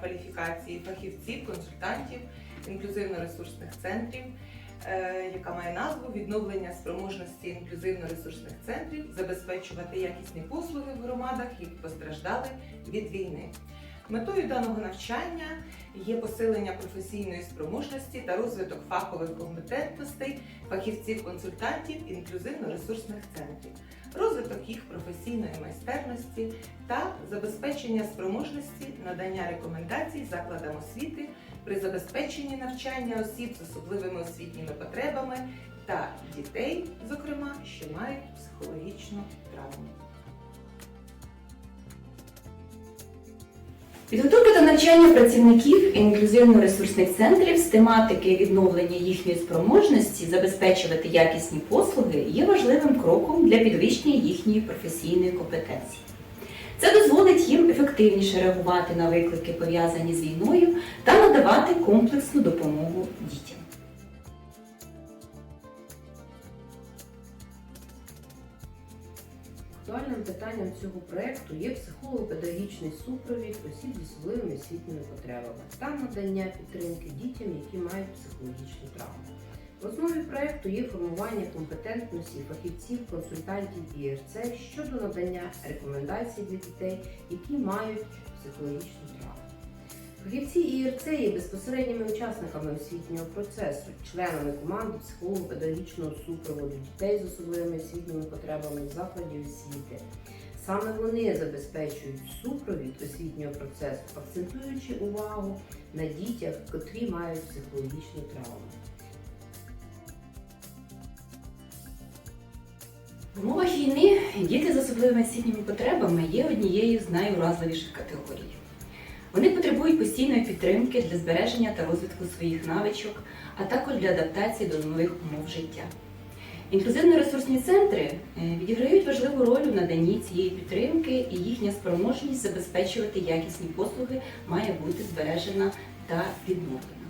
кваліфікації фахівців, консультантів, інклюзивно-ресурсних центрів, е, яка має назву відновлення спроможності інклюзивно-ресурсних центрів, забезпечувати якісні послуги в громадах, які постраждали від війни. Метою даного навчання є посилення професійної спроможності та розвиток фахових компетентностей фахівців-консультантів інклюзивно-ресурсних центрів, розвиток їх професійної майстерності та забезпечення спроможності надання рекомендацій закладам освіти при забезпеченні навчання осіб з особливими освітніми потребами та дітей, зокрема, що мають психологічну травму. Підготовка та навчання працівників інклюзивно-ресурсних центрів з тематики відновлення їхньої спроможності забезпечувати якісні послуги є важливим кроком для підвищення їхньої професійної компетенції. Це дозволить їм ефективніше реагувати на виклики, пов'язані з війною, та надавати комплексну допомогу дітям. Актуальним питанням цього проекту є психолого-педагогічний супровід осіб зі особливими освітніми потребами та надання підтримки дітям, які мають психологічну травму. В основі проекту є формування компетентності фахівців, консультантів ІРЦ щодо надання рекомендацій для дітей, які мають психологічну травму. Фахівці ІРЦ є безпосередніми учасниками освітнього процесу, членами команди психолого-педагогічного супроводу дітей з особливими освітніми потребами закладів освіти. Саме вони забезпечують супровід освітнього процесу, акцентуючи увагу на дітях, котрі мають психологічну травму. В умовах війни діти з особливими освітніми потребами є однією з найуразливіших категорій. Потребують постійної підтримки для збереження та розвитку своїх навичок, а також для адаптації до нових умов життя. Інклюзивно-ресурсні центри е, відіграють важливу роль у наданні цієї підтримки, і їхня спроможність забезпечувати якісні послуги має бути збережена та відновлена.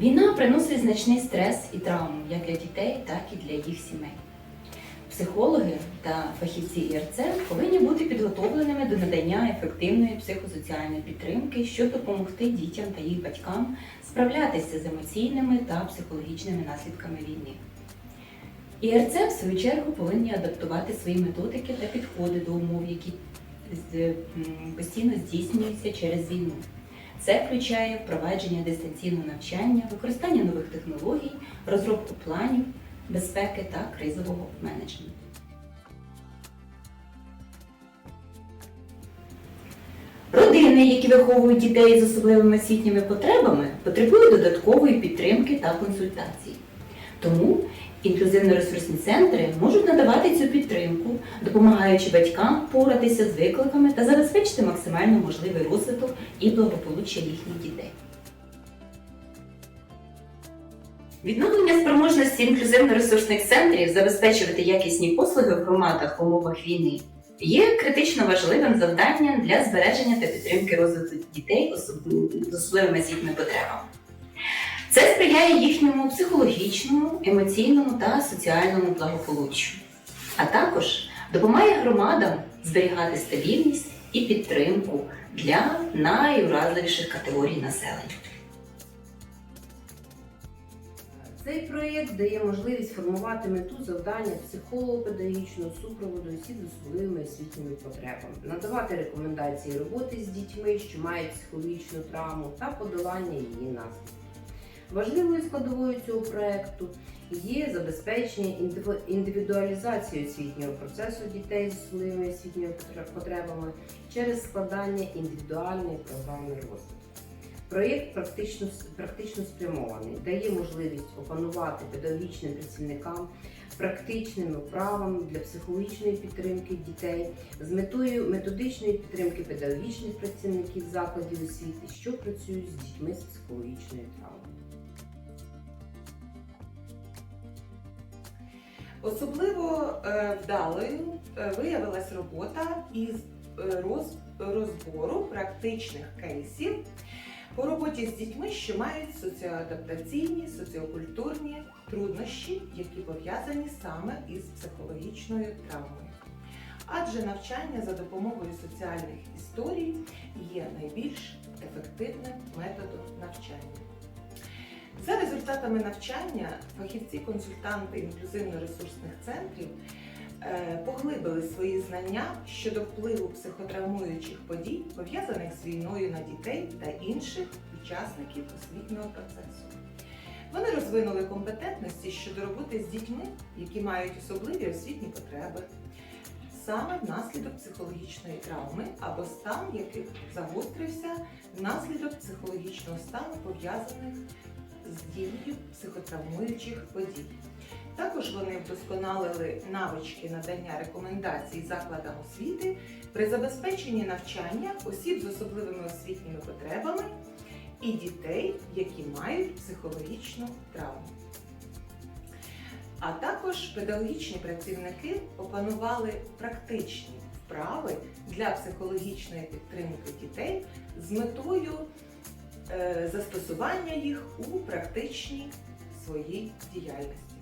Війна приносить значний стрес і травму як для дітей, так і для їх сімей. Психологи та фахівці ІРЦ повинні бути підготовленими до надання ефективної психосоціальної підтримки, щоб допомогти дітям та їх батькам справлятися з емоційними та психологічними наслідками війни. ІРЦ, в свою чергу, повинні адаптувати свої методики та підходи до умов, які постійно здійснюються через війну. Це включає впровадження дистанційного навчання, використання нових технологій, розробку планів безпеки та кризового менеджменту. Родини, які виховують дітей з особливими освітніми потребами, потребують додаткової підтримки та консультацій. Тому інклюзивно-ресурсні центри можуть надавати цю підтримку, допомагаючи батькам впоратися з викликами та забезпечити максимально можливий розвиток і благополуччя їхніх дітей. Відновлення спроможності інклюзивно-ресурсних центрів забезпечувати якісні послуги в громадах в умовах війни є критично важливим завданням для збереження та підтримки розвитку дітей з особливими освітніми потребами. Це сприяє їхньому психологічному, емоційному та соціальному благополуччю, а також допомагає громадам зберігати стабільність і підтримку для найуразливіших категорій населення. Цей проєкт дає можливість формувати мету завдання психолого-педагогічного супроводу осіб з особливими освітніми потребами, надавати рекомендації роботи з дітьми, що мають психологічну травму та подолання її наслідків. Важливою складовою цього проєкту є забезпечення індивідуалізації освітнього процесу дітей з особливими освітніми потребами через складання індивідуальної програми розвитку. Проєкт практично, практично спрямований, дає можливість опанувати педагогічним працівникам практичними вправами для психологічної підтримки дітей з метою методичної підтримки педагогічних працівників закладів освіти, що працюють з дітьми з психологічною травмою. Особливо е, вдалою е, виявилась робота із е, роз- розбору практичних кейсів по роботі з дітьми, що мають соціоадаптаційні, соціокультурні труднощі, які пов'язані саме із психологічною травмою. адже навчання за допомогою соціальних історій є найбільш ефективним методом навчання. За результатами навчання фахівці-консультанти інклюзивно-ресурсних центрів поглибили свої знання щодо впливу психотравмуючих подій, пов'язаних з війною на дітей та інших учасників освітнього процесу. Вони розвинули компетентності щодо роботи з дітьми, які мають особливі освітні потреби, саме внаслідок психологічної травми або стан яких загострився внаслідок психологічного стану, пов'язаних з дією психотравмуючих подій. Також вони вдосконалили навички надання рекомендацій закладам освіти при забезпеченні навчання осіб з особливими освітніми потребами і дітей, які мають психологічну травму. А також педагогічні працівники опанували практичні вправи для психологічної підтримки дітей з метою е, застосування їх у практичній своїй діяльності.